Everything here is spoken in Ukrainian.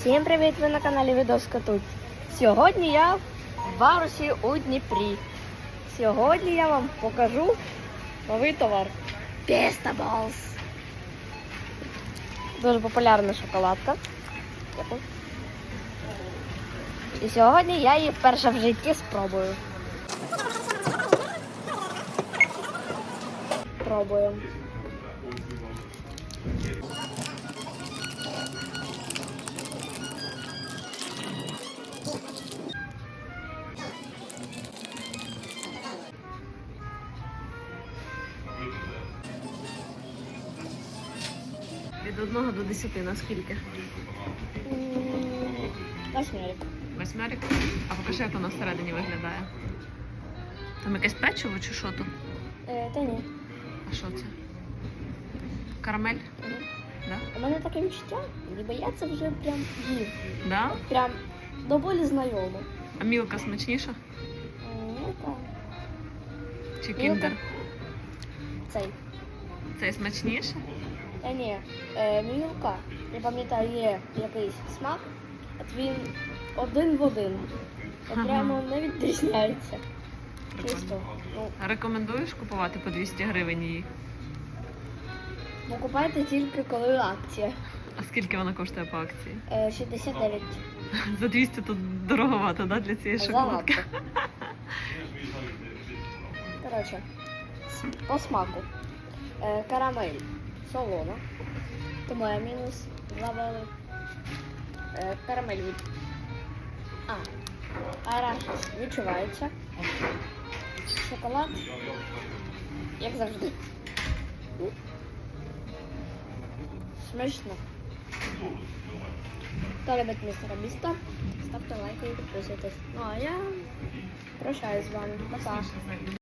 Всім привіт! Ви на каналі Відоска тут. Сьогодні я в Варусі у Дніпрі. Сьогодні я вам покажу новий товар. Пестабалс. Дуже популярна шоколадка. І сьогодні я її вперше в житті спробую. Пробуємо. Від 1 до 10 наскільки? Восьмерик. Восьмерик. А покажи, як воно всередині виглядає. Там якесь печиво чи що тут? Е, та ні. А що це? Карамель? Мгм. Да? У мене таке відчуття, ніби я це вже прям їв. Да? Прям доволі знайомо. А мілка смачніша? Ну, так. Чи Мілка. кіндер? Цей. Цей смачніше? Та ні, е, мілка, я пам'ятаю, є якийсь смак, от він один в один. Ага. Прямо не відрізняється. Чисто. Ну, А Рекомендуєш купувати по 200 гривень її? покупайте тільки коли акція. А скільки вона коштує по акції? Е, 69. За 200 тут дороговато, да, для цієї шоколадки? Коротше, по смаку. Е, карамель солона. Тому я мінус забили. Е, карамель від. А. Арахіс відчувається. Шоколад. Як завжди. Смачно. Хто любить містера Біста, ставте лайки і підписуйтесь. Ну а я прощаюсь з вами. Пока.